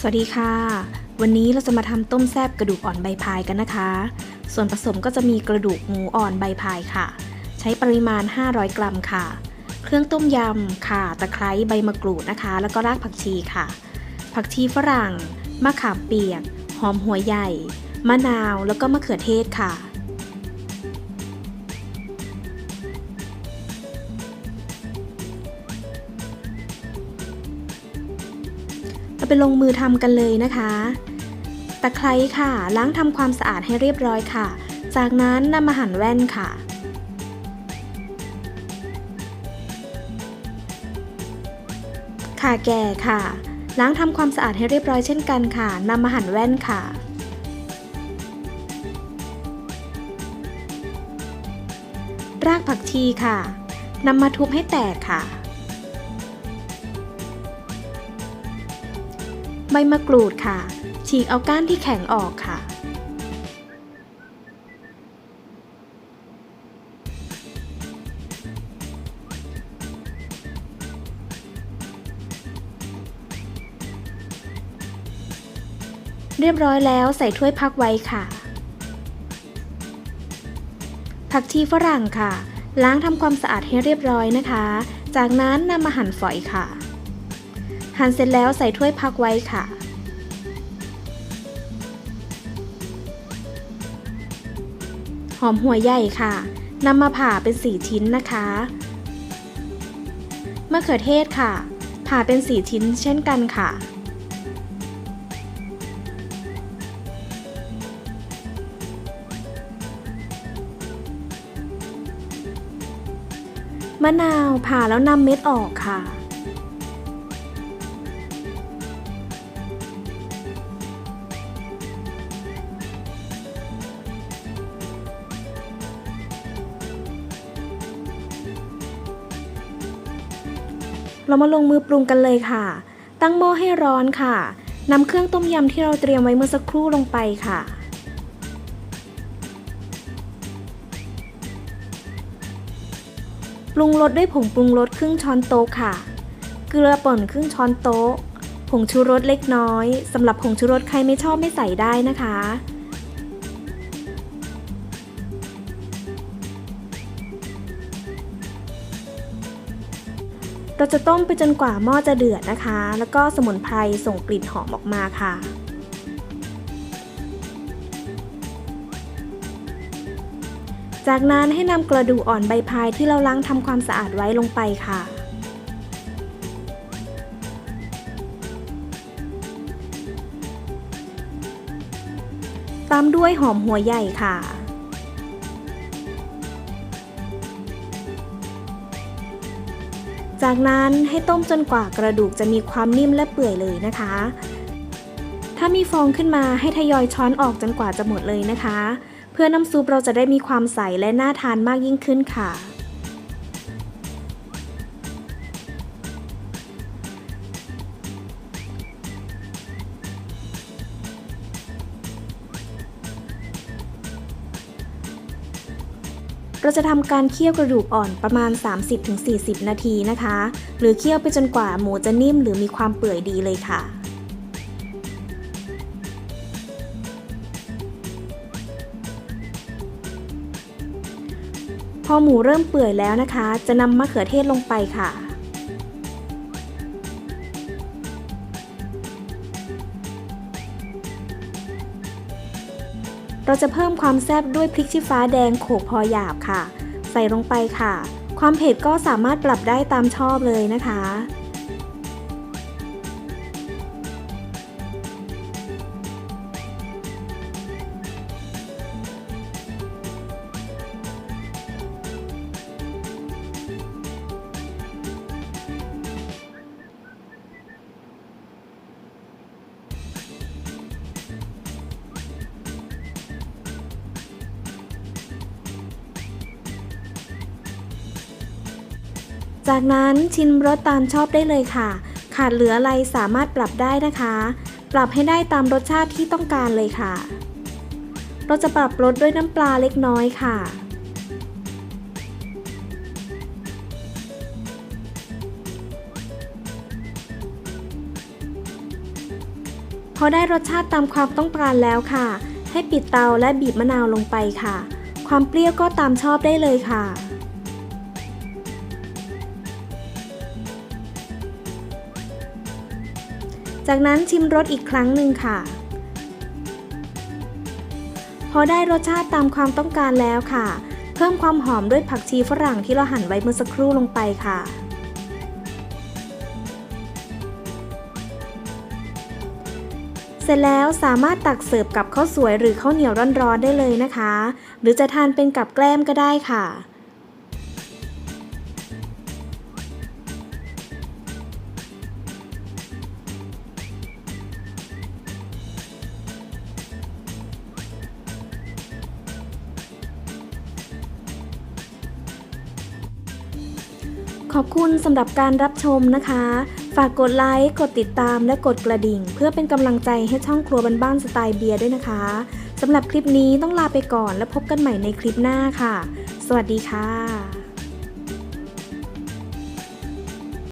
สวัสดีค่ะ วันนี้เราจะมาทำต้มแซบกระดูกอ่อนใบพายกันนะคะ ส่วนผสมก็จะมีกระดูกหมูอ่อนใบพายค่ะ ใช้ปริมาณ 500 กรัมค่ะ เครื่องต้มยำค่ะ ตะไคร้ใบมะกรูดนะคะ แล้วก็รากผักชีค่ะ ผักชีฝรั่ง มะขามเปียก หอมหัวใหญ่ มะนาว แล้วก็มะเขือเทศค่ะ ไปลงมือทำกันเลยนะคะตะไคร้ค่ะ ล้างทำความสะอาดให้เรียบร้อยค่ะ จากนั้นนำมาหั่นแว่นค่ะข่าแก่ค่ะ ล้างทำความสะอาดให้เรียบร้อยเช่นกันค่ะนำมาหั่นแว่นค่ะรากผักชีค่ะนำมาทุบให้แตกค่ะ บมะกรูดค่ะ ฉีกเอาก้านที่แข็งออกค่ะ เรียบร้อยแล้วใส่ถ้วยพักไว้ค่ะ ผักชีฝรั่งค่ะ ล้างทำความสะอาดให้เรียบร้อยนะคะ จากนั้นนำมาหั่นฝอยค่ะ หั่นเสร็จแล้วใส่ถ้วยพักไว้ค่ะ หอมหัวใหญ่ค่ะนำมาผ่าเป็นสี่ชิ้นนะคะมะเขือเทศค่ะ ผ่าเป็นสี่ชิ้นเช่นกันค่ะ มะนาวผ่าแล้วนำเม็ดออกค่ะ เรามาลงมือปรุงกันเลยค่ะ ตั้งหม้อให้ร้อนค่ะนำเครื่องต้มยำที่เราเตรียมไว้เมื่อสักครู่ลงไปค่ะ ปรุงรสด้วยผงปรุงรสครึ่งช้อนโต๊ะค่ะ เกลือป่นครึ่งช้อนโต๊ะ ผงชูรสเล็กน้อยสำหรับผงชูรสใครไม่ชอบไม่ใส่ได้นะคะ เราจะต้มไปจนกว่าหม้อจะเดือดนะคะ แล้วก็สมุนไพรส่งกลิ่นหอมออกมาค่ะ จากนั้นให้นำกระดูกอ่อนใบพายที่เราล้างทำความสะอาดไว้ลงไปค่ะ ตามด้วยหอมหัวใหญ่ค่ะ จากนั้นให้ต้มจนกว่ากระดูกจะมีความนิ่มและเปื่อยเลยนะคะ ถ้ามีฟองขึ้นมาให้ทยอยช้อนออกจนกว่าจะหมดเลยนะคะ เพื่อน้ำซุปเราจะได้มีความใสและน่าทานมากยิ่งขึ้นค่ะ เราจะทำการเคี่ยวกระดูกอ่อนประมาณ 30-40 นาทีนะคะ หรือเคี่ยวไปจนกว่าหมูจะนิ่มหรือมีความเปื่อยดีเลยค่ะพอหมูเริ่มเปื่อยแล้วนะคะ จะนำมะเขือเทศลงไปค่ะ เราจะเพิ่มความแซ่บด้วยพริกชี้ฟ้าแดงโขลกพอหยาบค่ะ ใส่ลงไปค่ะ ความเผ็ดก็สามารถปรับได้ตามชอบเลยนะคะ จากนั้นชิมรสตามชอบได้เลยค่ะ ขาดเหลืออะไรสามารถปรับได้นะคะ ปรับให้ได้ตามรสชาติที่ต้องการเลยค่ะ เราจะปรับรสด้วยน้ำปลาเล็กน้อยค่ะพอได้รสชาติตามความต้องการแล้วค่ะ ให้ปิดเตาและบีบมะนาวลงไปค่ะ ความเปรี้ยวก็ตามชอบได้เลยค่ะ จากนั้นชิมรสอีกครั้งหนึ่งค่ะ พอได้รสชาติตามความต้องการแล้วค่ะ เพิ่มความหอมด้วยผักชีฝรั่งที่เราหั่นไว้เมื่อสักครู่ลงไปค่ะเสร็จแล้วสามารถตักเสิร์ฟกับข้าวสวยหรือข้าวเหนียวร้อนๆได้เลยนะคะ หรือจะทานเป็นกับแกล้มก็ได้ค่ะ ขอบคุณสำหรับการรับชมนะคะ ฝากกดไลค์ กดติดตาม และกดกระดิ่ง เพื่อเป็นกำลังใจให้ช่องครัวบ้านๆสไตล์เบียร์ด้วยนะคะ สำหรับคลิปนี้ต้องลาไปก่อนและพบกันใหม่ในคลิปหน้าค่ะ สวัสดีค่ะ